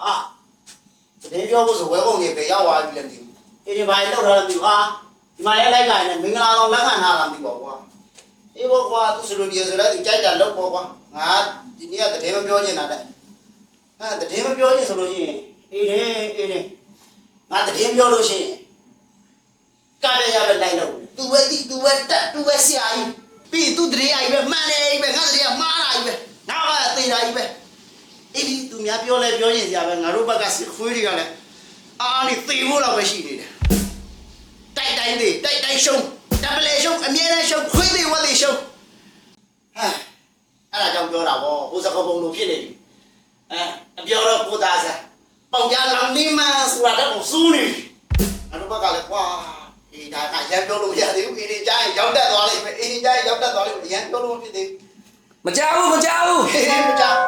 ဟာတကယ်ပြောဖို့ဆိုဝဲကုန်ကြီးပဲရောက်သွားပြီလည်းမသိဘူးအေးဒီဘာလောက်ထားလဲမသိဘူးဟာဒီမှာလည်းလိုက်ကြရင်မင်္ဂလာဆောင်လက်ခံထားတာမသိပါဘူးကွာအေးဘောကွာသူစလိုဒီဆိုလည်းသူကြိုက်တာလောက်ပေါ့ကွာငါဒီနေ့ကတကယ်မပြောချင်တာတဲ့အဲတကယ်မပြောချင်ဆိုလို့ရှိရင်အေးလေအေးလေငါတကယ်ပြောလို့ရှိရင်ကားရရပဲလိုက်တော့သူပဲဒီသူပဲတက်သူပဲဆရာကြီးပြီးသူတရေအိုင်ပဲမှန်တယ်ကြီးပဲငါတရေမှားတာကြီးပဲငါကသေတာကြီးပဲ အေးဒီသူများပြောလဲပြောရင်စရာပဲငါတို့ဘက်ကစစ်ခွေးတွေကလည်းအာနေသေဖို့တော့ပဲရှိနေတယ်တိုက်တိုင်းသေးတိုက်တိုင်းရှုံးဒဘလေရှုံးအမြဲတမ်းရှုံးခွေးသေးဝက်သေးရှုံးဟဲ့အဲ့ဒါကြောင့်ပြောတာဗောဟိုစကပုံလိုဖြစ်နေပြီအဲအပြောတော့ကိုသားစားပေါင်ကြလောင်နေမှဆိုတာတော့စူးနေပြီငါတို့ဘက်ကလည်းကွာအေးဒါကရန်ပြောလို့မရသေးဘူးအေးဒီကြားရင်ရောက်တက်သွားလိမ့်မယ်အေးဒီကြားရင်ရောက်တက်သွားလိမ့်မယ်ရန်ပြောလို့မဖြစ်သေးဘူးမကြောက်ဘူးမကြောက်ဘူးဟေးမကြောက်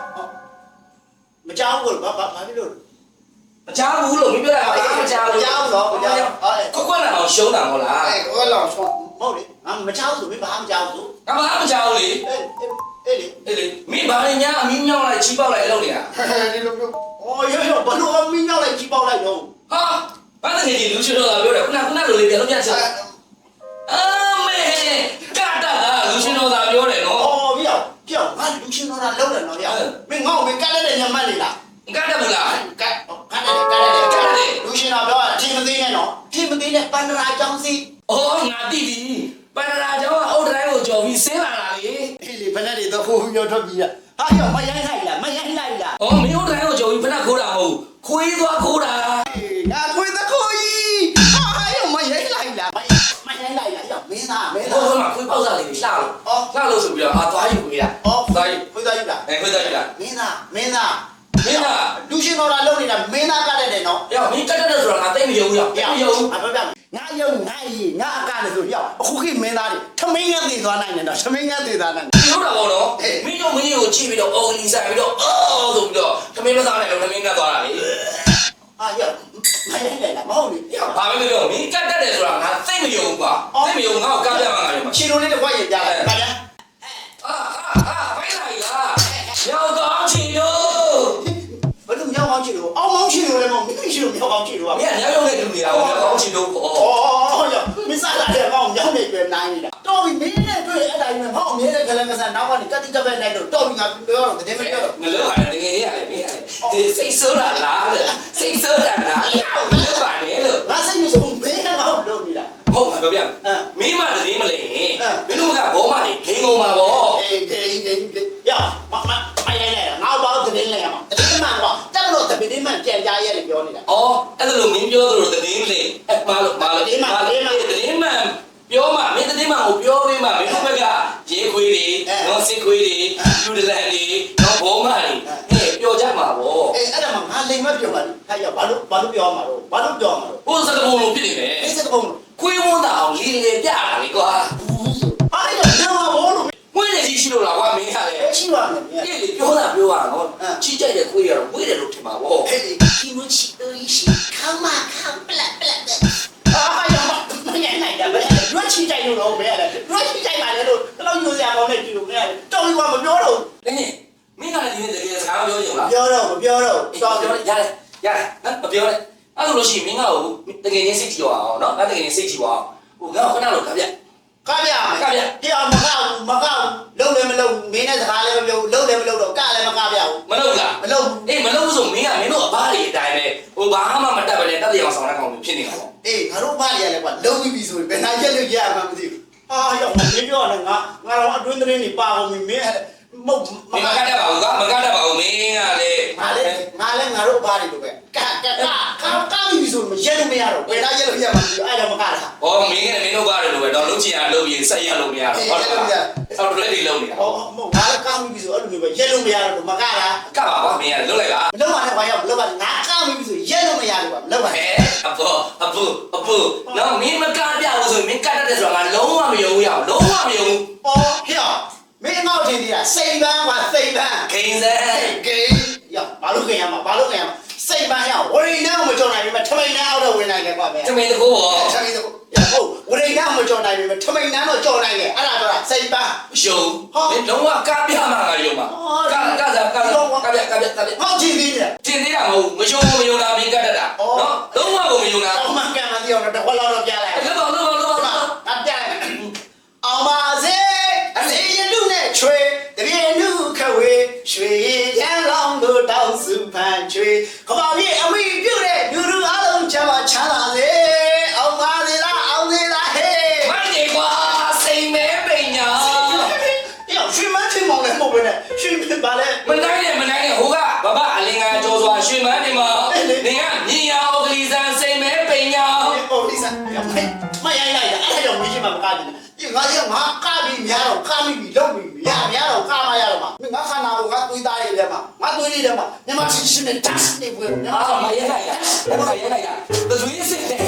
မကြောက်ဘူးဘာဘာဘာဖြစ်လို့မကြောက်ဘူးလို့မပြောတာကမကြောက်ဘူးမကြောက်တော့မကြောက်အဲ့ကိုကွက်လာအောင်ရှုံးတာမဟုတ်လားအဲ့ကိုလောင်ဆုံးမဟုတ်လေငါမကြောက်ဆိုမင်းဘာမကြောက်ဆိုကဘာမကြောက်လေအေးအေးလေအေးလေမင်းဘာလဲညာအမီးမြောင်းလိုက်ချီးပေါက်လိုက်လုပ်နေတာဒီ လိုမျိုးအော်ရောရောဘလို့မင်းရောက်လိုက်ကြီးပေါက်လိုက်တော့ဟာဘာတကယ်ကြီးလူချင်တော့ပြောတယ်ခုနကခုနလိုလေးပြန်လို့ပြန်ချက်အာမေကတာကလူချင်တော့သာပြောတယ်နော်အော်ပြောက်ပြောက်ငါလူချင်းတော့လောက်တယ်နော်ပြောက်မင်းငေါ့မင်းကလည်းတဲ့ညမတ်လေလားကတာမလားကတ်ကတ်တယ်ကတ်တယ်ကတ်တယ်လူချင်းတော့ပြောတာအထင်မသေးနဲ့နော်အထင်မသေးနဲ့ပန္နရာကြောင်းစီအော်ငါတိပြီပန္နရာကျောင်းကအုတ်တိုင်းကိုကြော်ပြီးဆင်းလာတာလေအေးလေဘယ်နဲ့တွေတော့ခိုးပြီးတော့ထွက်ပြီးရဟာရောမရိုင်းလိုက်လားမရိုင်းလိုက်လားအော်မင်းအုတ်တိုင်းကိုကြော်ပြီးဖက်ခိုးတာမဟုတ်ခွေးသွားခိုးတာငါခွေးသခိုး လားရောမင်းသားမင်းဟိုသားဘက်မှာခွေးပေါက်စားလေးလှလို့အော်လှလို့ဆိုပြီးတော့အာသွားယူခွေးရအော်သွားယူခွေးသားယူလားအဲခွေးသွားယူလားမင်းသားမင်းသားမင်းသားလူရှင်တော်တာလုံးနေတာမင်းသားကတည်းကနော်ရောမင်းတက်တက်ဆိုတာငါသိမယုံဘူးရောသိမယုံဘူးအဖေကငါယုံငါရီငါအကလည်းဆိုရောက်အခုခေတ်မင်းသားတွေထမင်းငတ်သေးသွားနိုင်တယ်တော့ထမင်းငတ်သေးသွားနိုင်တယ်ပြောတာပေါ့နော်မင်းတို့မင်းကိုကြည့်ပြီးတော့အော်လီဆိုင်ပြီးတော့အော်ဆိုပြီးတော့ခမင်းမသားနဲ့ခမင်းကသွားတာလေအာရောမ ရိုင်းလိုက်လားမဟုတ်ဘူးရောဘာပဲပြောမင်းတက်တက်တယ်ဆိုတာငါသိမယုံဘူးကွာသိမယုံငါ့ကိုကားပြမှာငါရောမှာခြေလိုလေးတစ်ခွက်ရင်ပြလိုက်ပါဗျာအာအာအာဘိုင်းလိုက်လားရောက်တော့ချီတို့ဘယ်လိုမြောက်အောင်ခြေလိုအောင်းအောင်ခြေလိုလည်းမဟုတ်မိခြေလိုမြောက်အောင်ခြေလိုပါမင်းကညောင်ရုံနဲ့တူနေတာပေါ့ရောက်တော့ချီတို့ပေါ့အော်ရောမ င်းစားလာတယ်ကောင်းမြောက်နေပြန်နိုင်နေတာတော်ပြီမင်းနဲ့တွေ့အဲ့ဒါကြီးမဟုတ်အမြဲတမ်းကလည်းမဆန်နောက်ကနေကတိကပဲလိုက်တော့တော်ပြီငါပြောတော့တကယ်မပြောတော့ငါလောက်ပါတယ်တကယ်ကြီးရတယ်မင်းရတယ်ဒီစိတ်ဆိုးတာလားစိတ်ဆိုးတာလားလောက်ပါတယ်လို့ငါစိတ်မဆိုးမင်းကမဟုတ်လို့နေတာဟုတ် မပြောတော့။တင်းမင်းကလည်းဒီနေ့တကယ်စကားပြောကြလားပြောတော့မပြောတော့။တော်ပြောပြီရတယ်ရတယ်မပြောနဲ့အဲ့လိုလို့ရှိရင်မင်းကဟိုတကယ်ချင်းစိတ်ကြည့်အောင်နော်ငါတကယ်ချင်းစိတ်ကြည့်အောင်ဟိုငါခဏလို့ခပြကပြပြမကောက်မကောက်လုံးလည်းမလုံးမင်းနဲ့စကားလည်းမပြောလုံးလည်းမလုံးတော့ကလည်းမကပြဘူးမလုပ်လားမလုံးအေးမလုပ်ဘူးဆိုမင်းကမင်းတို့အဘားတွေအတိုင်းပဲဟိုဘာမှမတတ်ပဲနဲ့တက်တရားဆောင်တဲ့ကောင်ဖြစ်နေတာပေါ့အေးငါတို့ဘာရလဲကွာလုံးပြီးပြီဆိုရင်ဘယ်နိုင်ရက်လို့ရမှာမသိဘူး ဟာရောက်မင်းပြောတယ်ငါငါတော့အတွင်းသတင်းတွေပါအောင်မင်းမဟုတ်မင်းမကတတ်ပါဘူးကမကတတ်ပါဘူးမင်းကလေငါလည်းငါလည်းငါတို့ဘာတွေလိုပဲကကကကောင်းကောင်းပြီဆိုရင်ရက်လို့မရတော့ဘယ်နိုင်ရက်လို့ရမှာမသိဘူးအဲ့ဒါမကတာဟောမင်းကလည်းမင်းတို့ဘာတွေလိုပဲတော့လုံးချင်အောင်လုပ်ပြီးဆက်ရလို့မရတော့ဟုတ်လားဆောက်ရက်တွေလုံးနေတာဟောမဟုတ်ငါလည်းကောင်းပြီဆိုအဲ့လိုမျိုးပဲရက်လို့မရတော့မကတာကပါပါမင်းကလုံးလိုက်ပါမလုပ်ပါနဲ့ဘာရောက်မလုပ်ပါနဲ့ငါကောင်းပြီဆိုရက်လို့မရတော့မလုပ်ပါဟဲနဲ့ အဖေအဖေအဖေနော်မင်းမကပြဘူးဆိုမင်းကတတ်တယ်ဆိုတာငါလုံးဝမယုံဘူးရအောင်လုံးဝမယုံဘူး။အော်ဟဲ့မင်းငေါ့ထင်သေးတာစိတ်ပန်းကွာစိတ်ပန်းဂိမ်းစဲဟဲ့ဂိမ်းရဘာလို့လို့ခင်ရမှာဘာလို့ခင်ရမှာစိတ်ပန်းရဝရိဏမကြော်နိုင်ပြီမထမိန်နှန်းအောက်တော့ဝင်နိုင်တယ်ကွာဗျာတမင်တကိုးပေါ့ထမိန်တော့ဟုတ်ဝရိဏမကြော်နိုင်ပြီထမိန်နှန်းတော့ကြော်နိုင်တယ်အဲ့ဒါတော့စိတ်ပန်းရှုံမင်းလုံးဝကားပြမှာငါယုံမှာကားကားစားကားကားပြကားပြကားပြဟောကြည့်သေးတယ်တင်သေးတာမဟုတ်မယုံမယုံတာမင်းကတ်တတ်တာနော်လုံးဝ ကိုမယုံတာအော်မကန်မ ငါသွေးတွေထဲမှာညမချင်းချင်းနဲ့တက်နေပွဲညမအာမရလိုက်တာမရလိုက်တာတသွေးစိန်နဲ့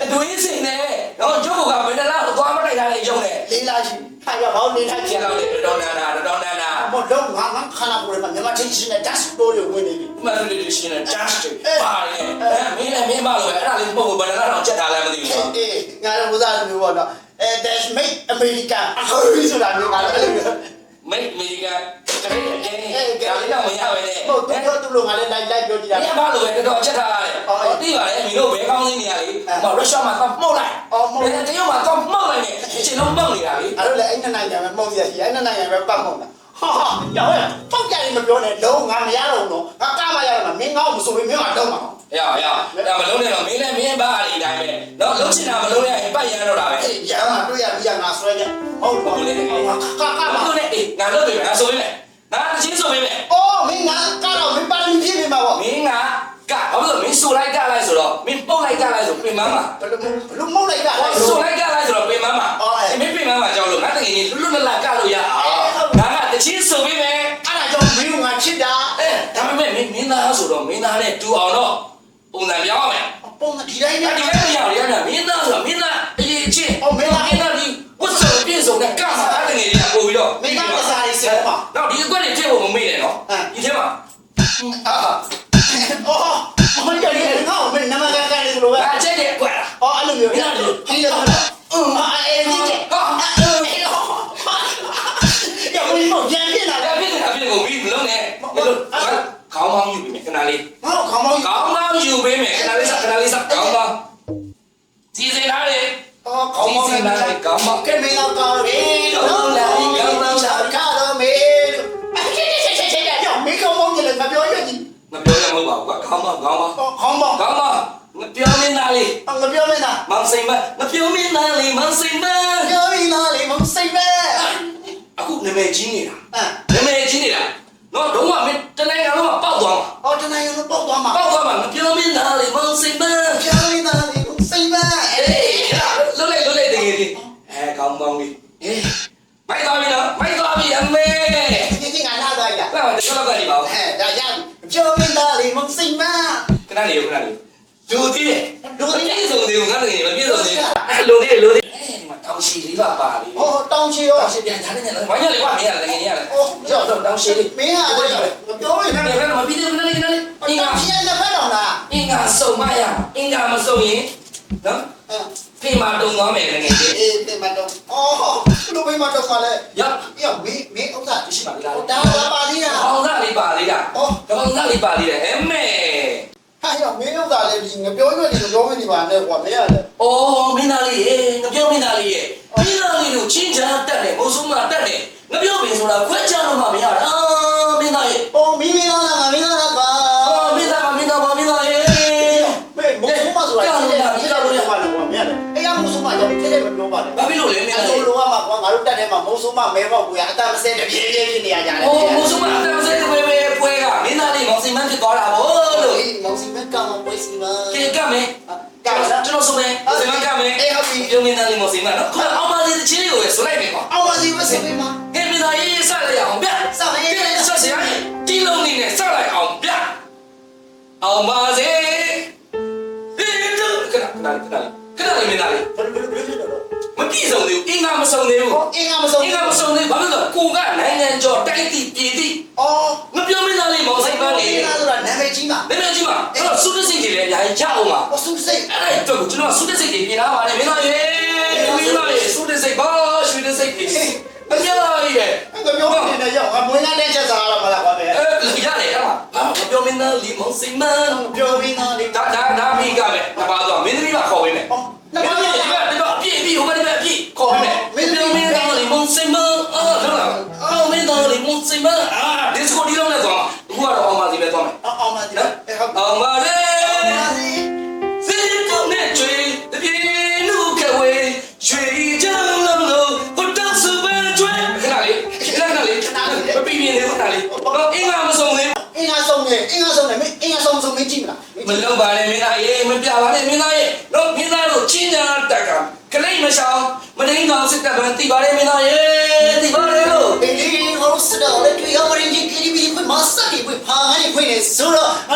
တသွေးစိန်နဲ့တော့ကျုပ်ကဘယ်တလားသွားမတိုက်တာလေယုံတယ်လေးလာရှိခါရဘောင်းလေးလိုက်ကျချင်န်တော့တော့လေတော်နာနာတော်နာနာဘောလုံးငါငါခန္ဓာကိုယ်ထဲမှာညမချင်းချင်းနဲ့တက်တိုးတွေဝင်နေပြီမရလို့ရှိရင် just ပါတယ်အဲမင်းလည်းမင်းမလို့ပဲအဲ့ဒါလေးမဟုတ်ဘူးဘယ်တလားတော့ချက်ထားလည်းမသိဘူးအေးငါတို့ဘုရားမျိုးပေါ့နော်အဲ that's make america အခုဆိုတာမျိုးကလည်းအဲ့လို မျိုးမိတ်အမေရိကန်တကယ်အကျဉ်းဒါလေးတော့မရပဲနဲ့ဟုတ်တယ်တို့လိုငါလည်းလိုက်လိုက်ပြောကြည့်တာ။ညဘာလို့ပဲတော့ချက်ထားရတယ်။ဟောတိပါလေမင်းတို့ဘယ်ကောင်းစင်းနေရလေ။ဟောရုရှားမှာတော့မှုတ်လိုက်။အော်မှုတ်တယ်တရုတ်မှာတော့မှုတ်လိုက်နေ။ရှင်လုံးမှုတ်နေတာလေအဲ့လိုလေအဲ့နှစ်နိုင်ငံပဲမှုတ်ရရှိအဲ့နှစ်နိုင်ငံပဲပတ်မှုတ်တာဟာဟာရောက်ရပေါက်ကြရင်မပြောနဲ့လုံးငါမရတော့ဘူးနော်ငါကမရတော့မင်းငါ့ကိုမဆိုပြီးမင်းကတော့မှာ။ ရရဒါမလုံးနဲ့တော့မင်းလည်းမင်းဘာအလီတိုင်းပဲ။တော့လုံးချင်တာမလုံးရရင်ပတ်ရန်တော့တာပဲအေးရမ်းတွေ့ရပြီးငါဆွဲကြဟုတ်ပါဘူးလေငါကက။မှာအခုနဲ့အေးငါလုပ်ပြီငါဆိုရင်လေ။ငါတချင်းဆိုရင်လေအော်မင်းငါကတော့မင်းပါရင်ပြည့်နေမှာပေါ့။မင်းကကဘာလို့မင်းဆိုလိုက်ကလိုက်ဆိုတော့မင်းပုတ်လိုက်ကလိုက်ဆိုပြင်မမှာဘယ်လိုဘယ်လိုမှုတ်လိုက်တာ။ဟောဆိုလိုက်ကလိုက်ဆိုတော့ပြင်မမှာ။မင်းပြင်မမှာကြောက်လို့ငါတကယ်ကြီးလွတ်လွတ်လပ်လပ်ကလို့ရအောင်။ငါကတချင်းဆိုပြီးမယ်အဲ့ဒါကြောင့်မင်းကငါချစ်တာအဲဒါပေမဲ့မင်းမင်းသားဆိုတော့မင်းသားနဲ့တူအောင်တော့ ပုံစံပြောင်းရမယ်ပုံဒီတိုင်း။ဒါနဲ့ဒီလည်းမရရရမင်းသား ခေါင်းမောင်းစီစဉ်ထားတယ်ခေါင်းပေါင်းကဲမင်းတော့ကောင်းပြီတော့လာရင်ကောင်းတော့စားကားတော့မေးချက်ချက်ချက်ချက်ကြောင့်မင်းကောင်းမောင်းကြလည်းမပြောရကြီးမပြောရမဟုတ်ပါဘူးကွာခေါင်းပေါင်းခေါင်းပေါင်းခေါင်းမောင်းခေါင်းပေါင်းမပြောမင်းသားလေးငါပြောမင်းသားမောင်စိန်မမပြောမင်းသားလေးမောင်စိန်မပြောပြီးသားလေမစိတ်ပဲအခုနာမည်ကြီးနေတာအဲနာမည်ကြီးနေတာနော်တော့မမင်းတနိုင်ငံလုံးမှာပောက်သွားမှာအော်တနိုင်လုံးပေါက်သွားမှာပောက်သွားမှာမပြောမင်းသားလေးမောင်စိန်မပြောပြီးသားလေမစိတ်ပဲအေးလွတ် လိုက်လွတ်လိုက်တကယ်ကြီးအဲကောင်းကောင်းလေးအေးမိုက်သွားပြီနော်မိုက်သွားပြီအမေဒီချင်းငါလာတော့ရလာတယ်တော့ကနေပါဦးအဲဒါရပြောပြီးသားလေမစိတ်ပဲခဏလေးခဏလေးလူသေးတယ်လူသေးဆုံးသေးဘူးငါတကယ်မပြည့်စုံသေးဘူးလူသေးလူသေးအဲဒီမှာတောင်ရှိလေးပါပါလေးဟောတောင်းချီရောတောင်ရှိပြန်ထားနေတယ်ဝိုင်းရလေကွာမင်းရလည်းငယ်ရလေအော်ကြောက်တော့တောင်ရှိလေးမင်းဟာလေမပြောရင်ခဏလည်းလေးမပြီးသေးဘူးခဏလေးခဏလေးအင်းကပြင်းတဲ့ဖက်တော်လားအင်္ဂါစုံမရအင်္ဂါမစုံရင်နော်အဲ ဖေးမတုံသွားမယ်ငယ်ငယ်လေးအေးတင်မတော့အော်လူမင်းမတော့ခါလဲရပြောမင်းမင်းဥစ္စာရှိပါလားဒါလာပါသေးတာအောင်သားလေးပါလေးလားအော်အောင်သားလေးပါလေးလေအမေဟာရမင်းဥစ္စာလေဒီငပြောရွက်ဒီငပြောမနေပါနဲ့ကွာမင်းရတယ်အိုးမင်းသားလေးရေငပြောမင်းသားလေးရေမင်းသားလေးတို့ချင်းချာတက်တယ်မုံဆုံးမတက်တယ်ငပြောပင်ဆိုတာခွဲချလို့မှမရတာအာမင်းသားရေအော်မင်းမင်းလားငါမင်းလား ရမုံမကြောင့်တဲ့မပြောပါနဲ့ဘာဖြစ်လို့လဲမင်းအဲ့သားရေလိုလိုကမှကွာငါတို့တက်ထဲမှာမုံမမဲပေါ့ကွာအတမစဲတပြေးပြေးဖြစ်နေရကြတယ်အိုးမုံဆုံးမတက်စဲဝဲဝဲဖွဲကမင်းသားလေးမောင်စိမန်းဖြစ်သွားတာဗောလို့မုံစီမကမပွေးစီမကဲကမယ်ကဲကျွန်တော်ဆိုမယ်စိမန်းကမယ်အေးဟုတ်ပြီပြုံးမင်းသားလေးမောင်စိမန်းနော်ခုအောင်ပါလေးတစ်ချင်းလေးကိုဆိုလိုက်မယ်ကွာအောင်ပါစီဝစီမကဲမင်းသားရေးရေးဆက်လိုက်အောင်ဗျစမရေးကဲဆက်စရာတီးလုံးနေနဲ့ဆက်လိုက်အောင်ဗျအောင်ပါစေဟေးတို့ခဏခဏခဏ ခဏလေးမင်းသားလေးဘယ်လိုဘယ်လိုဖြစ်တော့မပြည့်စုံသေးဘူးအင်္ဂါမစုံသေးဘူးဟောအင်းကမဆုံးအင်္ဂါမစုံသေးဘူးဘာလို့လဲကိုကနိုင်ငံကျော်တိုက်တိပြည်တိအော်မပြောမင်းသားလေးမောင်စိတ်ပန်းလေအင်းကဆိုတာနာမည်ကြီးမှာမင်းမကြီးမအဲ့တော့စုတစိတ်တွေလည်းအများကြီးရအောင်ပါဟောစုစိတ်အဲ့ဒါတော့ကျွန်တော်စုတစိတ်တွေပြင်လာပါလေမင်းသားရေမင်းသားရေစုတစိတ်ပါရွှေတစိတ်တွေအများကြီးပဲငါပြောနေတယ်ရောက်ငါမွေးလာတဲ့ချက်စားရမှာလားကွာပဲအဲရတယ်အဲ့မှာဘာမပြောမင်းသားလေးမောင်စိတ်မန်းပြောပြီးသားလေဒါဒါဒါမိကပဲငါပါတော့မင်းသမီးကခေါ်ပေးမယ် စစ်တပ်ပန်းတိပါလေမင်းသားရေတိပါလေလို့ဒီဒီဟောစတော့လေတွေ့ရမရင်ကြီးကီဘီခွမစက်ဒီခွဖာဟန်ခွနေဆိုတော့ငါ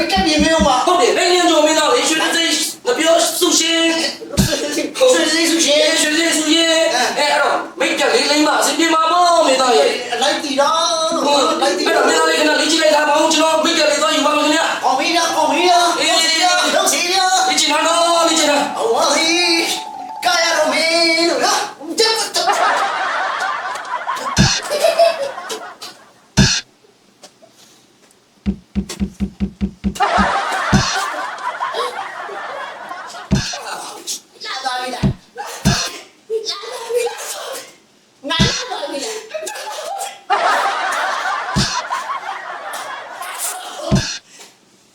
င်းသားမိတ်ကပ်ပြင်မင်းပါဟုတ်တယ်နိုင်ငံတော်မင်းသားလေရွှေတိတ်ငပြောဆုရှင်ဆွေးစီးဆူရှရွှေင်ရွှေလေးဆုရှင်အဲ့တော့မိတ်ကလေးလိမ့်မအစဉ်ပြေမှာပေါ့မင်းသားရေလိုက်တီတော့ဟုတ်လိုက်တီအဲ့တော့တော့မင်းသားလေးကလည်းလေ့ကျင့်လိုက်တာပေါ့ကျွန်တော် လာပါပြီလားလာပါပြီလားငါလာပါပြီလား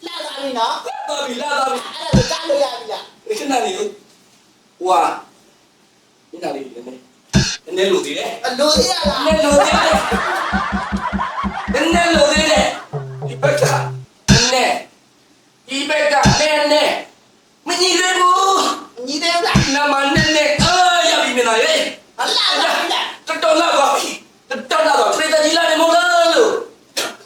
လာပါပြီနော်ပါပြီလာပါပြီအဲ့ဒါကိုကြားလို့ရပြီလားခဏလေးဝါမင်းသားလေးလည်းနည်းနည်းလို့သေးတယ်အလိုသေးရလားနည်းလို့သေးတယ်နည်းနည်းလို့သေးတယ်ဒီဘက်ကနည်းနည်း ဒီဘက်ကနည်းနည်းမညီသေးဘူးညီသေးလားနမနည်းနည်းအာရပြီမင်းသားရေအလားလာပြီလားတော်တော်လာပါပြီတော်တော်တော့ပြေးတကြီးလာနေမလားလို့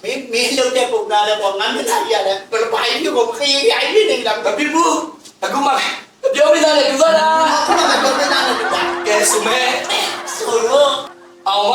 မင်းမင်းလုပ်တဲ့ပုံသားလဲပေါ့ငါမျက်နှာကြီးရတယ်ဘယ်လိုဘာကြီးကိုခရီးရိုက်နေနေလားမဖြစ်ဘူးအခုမှပြောပြသားလေပြသားလားခုနကပြောနေတာလည်းပါကဲစုမဲဆိုလို့အောင်ပါ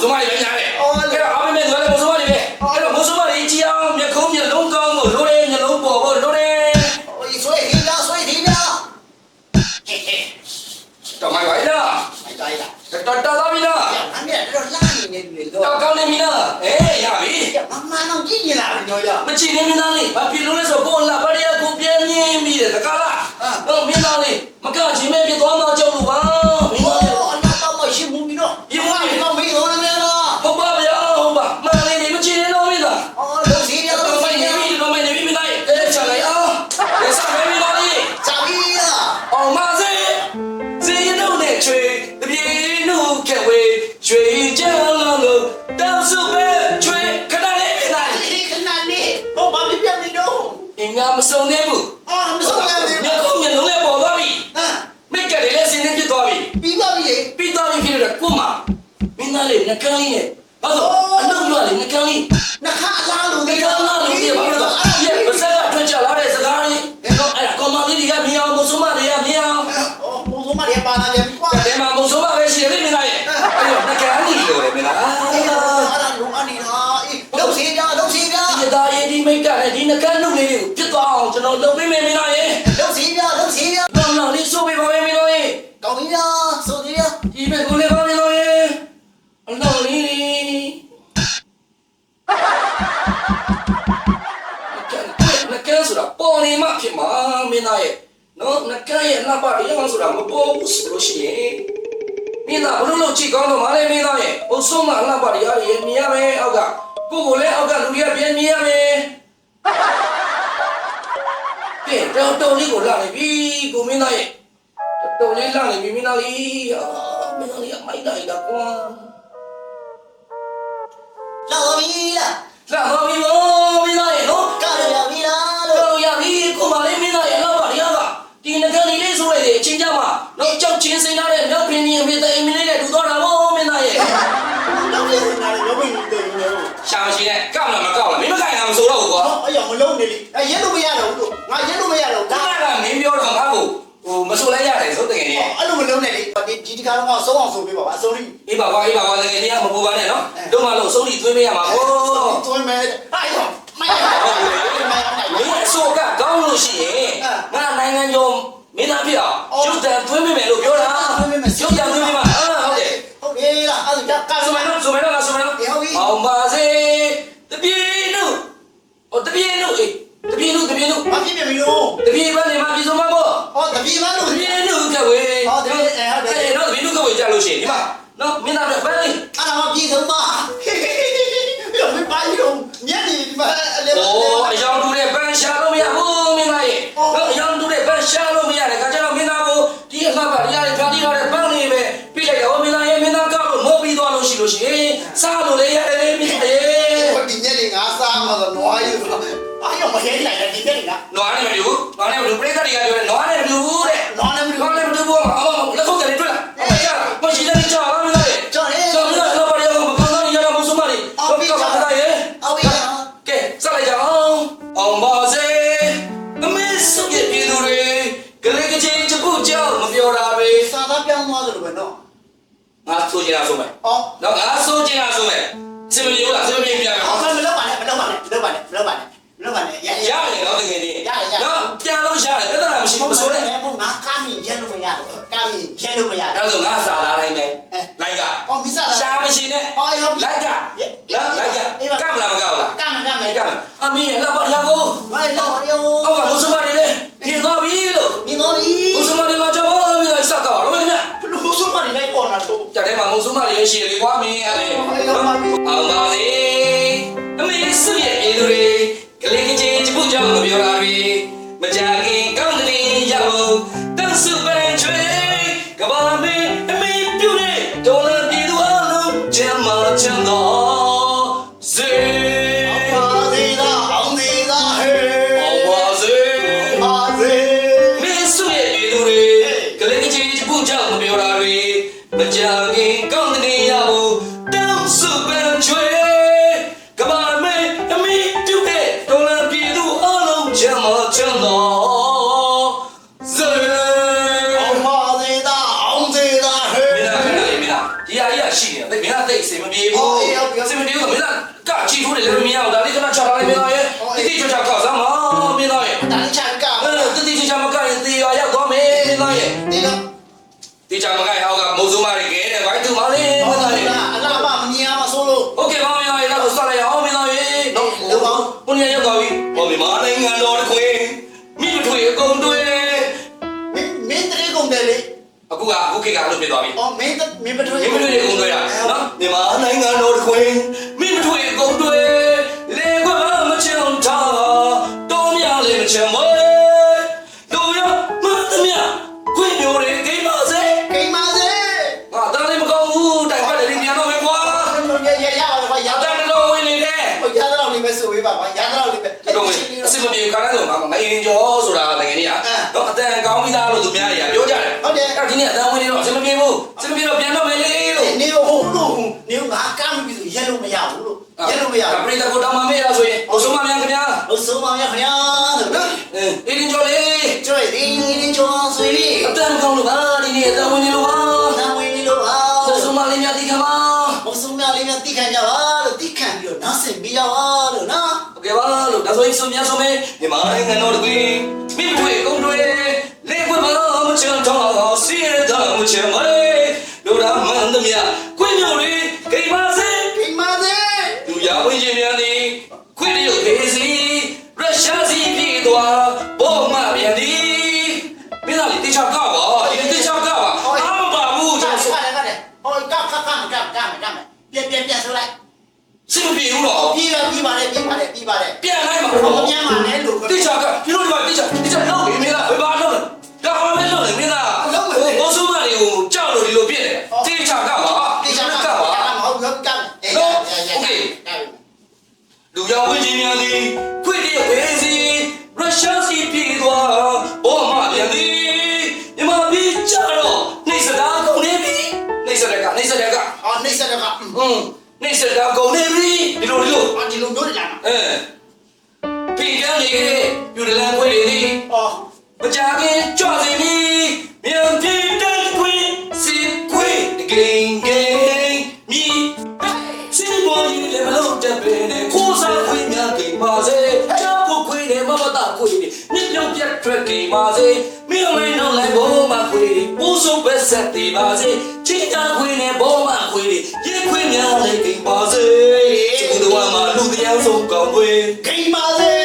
စစ် ထားတော့အဆုံးအောင်ဆိုပေးပါပါအဆုံးထိအေးပါကွာအေးပါကွာငယ်ငယ်လေးကမပူပါနဲ့နော်တို့မှလို့အဆုံးထိသွင်းပေးရမှာဟိုးသွင်းမယ်ဟာရောမိုင်းမိုင်းအဆိုကကောင်းလို့ရှိရင်ငါနိုင်ငံကျော်မင်းသားဖြစ်အောင်ရုပ်တံသွင်းပေးမယ်လို့ပြောတာသွင်းပေးမယ် အမေလာပါရကိုဝိုင်းလာပါရကိုအောက်ကဘုဆမနေလေဒီတော့ပြီလို့ဒီတော့ပြီဘုဆမနေမှာကြောက်ပါပြီစကားတော့မင်းကဘုဆမနေလိုက်ပေါ်လာတော့ကြတဲ့မှာဘုဆမနေရှိလေကွာမင်းအဲ့အောင်ပါစေအမေစုရဲ့အေးတွေကလေးကလေးချစ်ဖို့ကြောင့်ပြောတာပြီ တော့ငါမအရင်ကျော်ဆိုတာလည်းငယ်ကြီးကတော့အတန်ကောင်းပြီးသားလို့သူများတွေကပြောကြတယ်ဟုတ်တယ်အဲ့ဒီနေ့အတန်ဝင်နေတော့အစစ်မပြေဘူးအစစ်မပြေတော့ပြန်တော့မယ်လေလို့နေဟိုလို့နေငါကမ်းပြီးဆိုရက်လို့မရဘူးလို့ရက်လို့မရဒါဘူးပရိသတ်ကိုတောင်းမှမေး လို့ဒါဆိုရင်ဆုံးမြဆုံးမေးဒီမှာနိုင်ငံတော်တကွေမိမတွေ့ကုန်တွေလေကွမမချန်တော့စီရတော့မချင်မေလူရမန်တမြကွင်းမျိုးတွေ မပြေဘူးတော့ပြီးပါပြီးပါလေပြီးပါလေပြီးပါလေပြန်လိုက်ပါဟိုတော့ပြန်มาလဲလို့တေချာကဒီလိုဒီမှာတေချာတေချာလောက်နေမင်းသားဘယ်ပါတော့ဒါမှမဟုတ်လေမင်းသားဘောစုမတွေကိုကြောက်လို့ဒီလိုပြည့်တယ်တေချာကပါတိကျတေကချာတ်ကကပါမဟုတ်ဘူးကတ်အေးရရရလူရောင်ဝင်းချင်းများသည်ခွင့်ရုပ်သေးစီရုရှားစီပြည်သွားဘောမပြန်သည်မြမပြည်ကြတော့နေစတာကုန်နေပြီနေစတဲ့ကနေစတဲ့ကအော်နေစရကဟွန်း နေစတာကုန်နေပြီဒီလိုဒီလိုအော်ဒီလိုမျိုးလာမှာအဲပြည်ကန်းနေကြတဲ့ယူဒလန်ခွေတွေသည်အော်မကြခင်ကြွစီမီမြန်ပြ ထွက်ဂိန်ပါစေမင်းမင်းတော့လိုက်ဘောမခွေပူဆုံးပဲဆက်တည်ပါစေချင်းတာခွေနဲ့ဘောမခွေရေခွေများလေဂိန်ပါစေဒီလိုမှလူတရားဆုံးကောင်းခွေဂိမ်းပါစေ